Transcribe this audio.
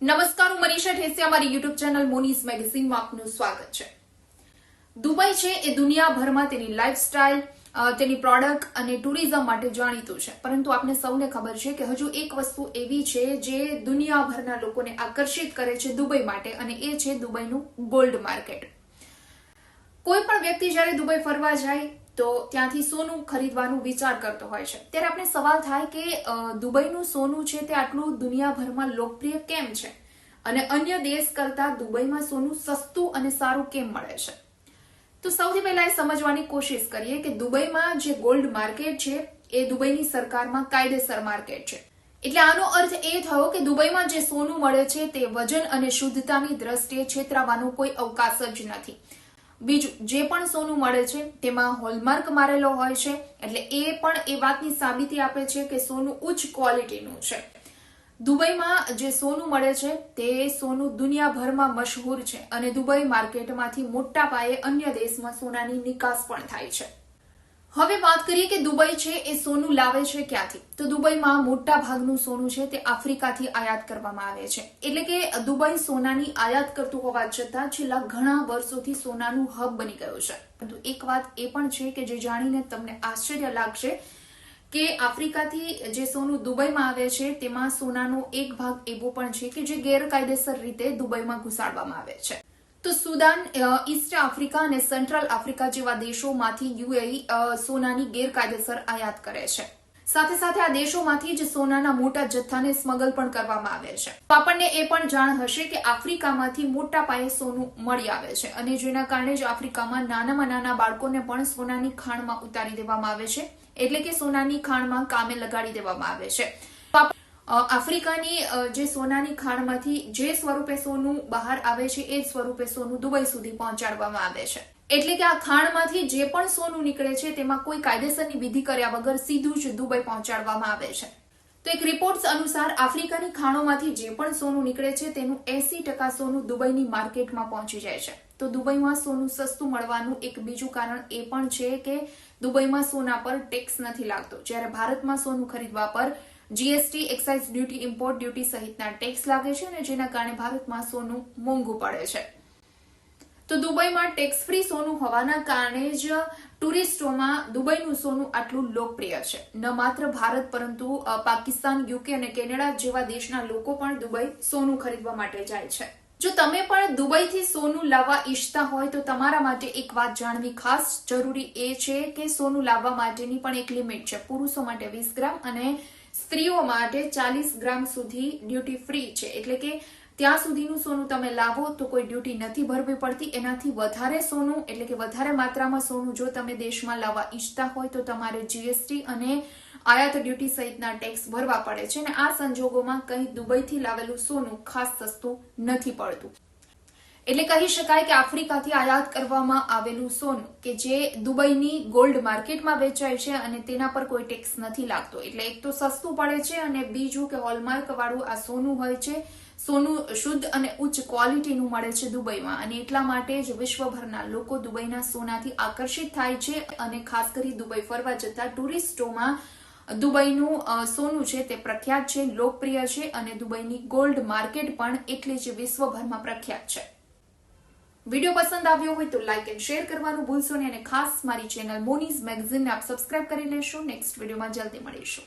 નમસ્કાર, હું મનીષા ઠેસી અમારી યુટ્યુબ ચેનલ મોનીઝ મેગઝીનમાં આપનું સ્વાગત છે. દુબઈ છે એ દુનિયાભરમાં તેની લાઇફસ્ટાઇલ તેની પ્રોડક્ટ અને ટુરિઝમ માટે જાણીતું છે. પરંતુ આપને સૌને ખબર છે કે હજુ એક વસ્તુ એવી છે જે દુનિયાભરના લોકોને આકર્ષિત કરે છે દુબઈ માટે અને એ છે દુબઈનું ગોલ્ડ માર્કેટ કોઈ પણ વ્યક્તિ જ્યારે દુબઈ ફરવા જાય તો ત્યાંથી સોનું ખરીદવાનું વિચાર કરતો હોય છે. ત્યારે આપણે સવાલ થાય કે દુબઈનું સોનું છે તે આટલું દુનિયાભરમાં લોકપ્રિય કેમ છે? અને અન્ય દેશ કરતા દુબઈમાં સોનું સસ્તું અને સારું કેમ મળે છે? તો સૌથી પહેલા એ સમજવાની કોશિશ કરીએ કે દુબઈમાં જે ગોલ્ડ માર્કેટ છે, એ દુબઈની સરકારમાં કાયદેસર માર્કેટ છે. એટલે આનો અર્થ એ થયો કે દુબઈમાં જે સોનું મળે છે તે વજન અને શુદ્ધતાની દ્રષ્ટિએ છેતરાવાનો કોઈ અવકાશ જ નથી. બીજું, જે પણ સોનું મળે છે, તેમાં હોલમાર્ક મારેલો હોય છે, એટલે એ પણ એ વાતની સાબિતી આપે છે કે સોનું ઉચ્ચ ક્વોલિટીનું છે. દુબઈમાં જે સોનું મળે છે, તે સોનું દુનિયાભરમાં મશહૂર છે અને દુબઈ માર્કેટમાંથી મોટા પાયે અન્ય દેશમાં સોનાની નિકાસ પણ થાય છે. હવે વાત કરીએ કે દુબઈ છે, એ સોનું લાવે છે ક્યાંથી? તો દુબઈમાં મોટા ભાગનું સોનું છે તે આફ્રિકાથી આયાત કરવામાં આવે છે. એટલે કે દુબઈ સોનાની આયાત કરતું હોવા છતાં છેલ્લા ઘણા વર્ષોથી સોનાનું હબ બની ગયું છે. પરંતુ એક વાત એ પણ છે કે જે જાણીને તમને આશ્ચર્ય લાગશે કે આફ્રિકાથી જે સોનું દુબઈમાં આવે છે તેમાં સોનાનો એક ભાગ એવો પણ છે કે જે ગેરકાયદેસર રીતે દુબઈમાં ઘુસાડવામાં આવે છે. તો સુદાન ઈસ્ટ આફ્રિકા અને સેન્ટ્રલ આફ્રિકા જેવા દેશોમાંથી યુએઈ સોનાની ગેરકાયદેસર આયાત કરે છે. સાથે સાથે આ દેશોમાંથી જ સોનાના મોટા જથ્થાને સ્મગલ પણ કરવામાં આવે છે. આપણને એ પણ જાણ હશે કે આફ્રિકામાંથી મોટા પાયે સોનું મળી આવે છે અને જેના કારણે જ આફ્રિકામાં નાનામાં નાના બાળકોને પણ સોનાની ખાણમાં ઉતારી દેવામાં આવે છે. એટલે કે સોનાની ખાણમાં કામે લગાડી દેવામાં આવે છે. આફ્રિકાની જે સોનાની ખાણમાંથી જે સ્વરૂપે સોનું બહાર આવે છે, એ સ્વરૂપે સોનું દુબઈ સુધી પહોંચાડવામાં આવે છે. એટલે કે આ ખાણમાંથી જે પણ સોનું નીકળે છે, તેમાં કોઈ કાયદેસરની વિધિ કર્યા વગર સીધું જ દુબઈ પહોંચાડવામાં આવે છે. તો એક રિપોર્ટ્સ અનુસાર આફ્રિકાની ખાણોમાંથી જે પણ સોનું નીકળે છે, તેનું એસી ટકા સોનું દુબઈની માર્કેટમાં પહોંચી જાય છે. તો દુબઈમાં સોનું સસ્તું મળવાનું એક બીજું કારણ એ પણ છે કે દુબઈમાં સોના પર ટેક્સ નથી લાગતો. જ્યારે ભારતમાં સોનું ખરીદવા પર GST, excise, duty, import, duty સહિતના ટેક્સ લાગે છે અને જેના કારણે ભારતમાં સોનું મોંઘું પડે છે. તો દુબઈમાં ટેક્સ ફ્રી સોનું હોવાના કારણે જ ટુરિસ્ટોમાં દુબઈનું સોનું આટલું લોકપ્રિય છે. ન માત્ર ભારત, પરંતુ પાકિસ્તાન, યુકે અને કેનેડા જેવા દેશના લોકો પણ દુબઈ સોનું ખરીદવા માટે જાય છે. જો તમે પણ દુબઈથી સોનું લાવવા ઈચ્છતા હોય તો તમારા માટે એક વાત જાણવી ખાસ જરૂરી એ છે કે સોનું લાવવા માટેની પણ એક લિમિટ છે. પુરુષો માટે વીસ ગ્રામ અને સ્ત્રીઓ માટે ચાલીસ ગ્રામ સુધી ડ્યુટી ફ્રી છે. એટલે કે ત્યાં સુધીનું સોનું તમે લાવો તો કોઈ ડ્યુટી નથી ભરવી પડતી. એનાથી વધારે સોનું, એટલે કે વધારે માત્રામાં સોનું જો તમે દેશમાં લાવવા ઈચ્છતા હોય તો તમારે જીએસટી અને આયાત ડ્યુટી સહિતના ટેક્સ ભરવા પડે છે. અને આ સંજોગોમાં કંઈ દુબઈથી લાવેલું સોનું ખાસ સસ્તું નથી પડતું. એટલે કહી શકાય કે આફ્રિકાથી આયાત કરવામાં આવેલું સોનું કે જે દુબઈની ગોલ્ડ માર્કેટમાં વેચાય છે અને તેના પર કોઈ ટેક્સ નથી લાગતો. એટલે એક તો સસ્તું પડે છે અને બીજું કે હોલમાર્ક વાળું આ સોનું હોય છે, સોનું શુદ્ધ અને ઉચ્ચ ક્વોલિટીનું મળે છે દુબઈમાં. અને એટલા માટે જ વિશ્વભરના લોકો દુબઈના સોનાથી આકર્ષિત થાય છે અને ખાસ કરી દુબઈ ફરવા જતા ટુરિસ્ટોમાં દુબઈનું સોનું છે તે પ્રખ્યાત છે, લોકપ્રિય છે અને દુબઈની ગોલ્ડ માર્કેટ પણ એટલી જ વિશ્વભરમાં પ્રખ્યાત છે. વીડિયો પસંદ આવ્યો હોય તો લાઇક એન્ડ શેર કરવાનું ભૂલશો નહીં અને ખાસ મારી ચેનલ મોનીઝ મેગઝીનને આપ સબસ્ક્રાઇબ કરી લેશો. નેક્સ્ટ વિડીયોમાં જલ્દી મળીશું.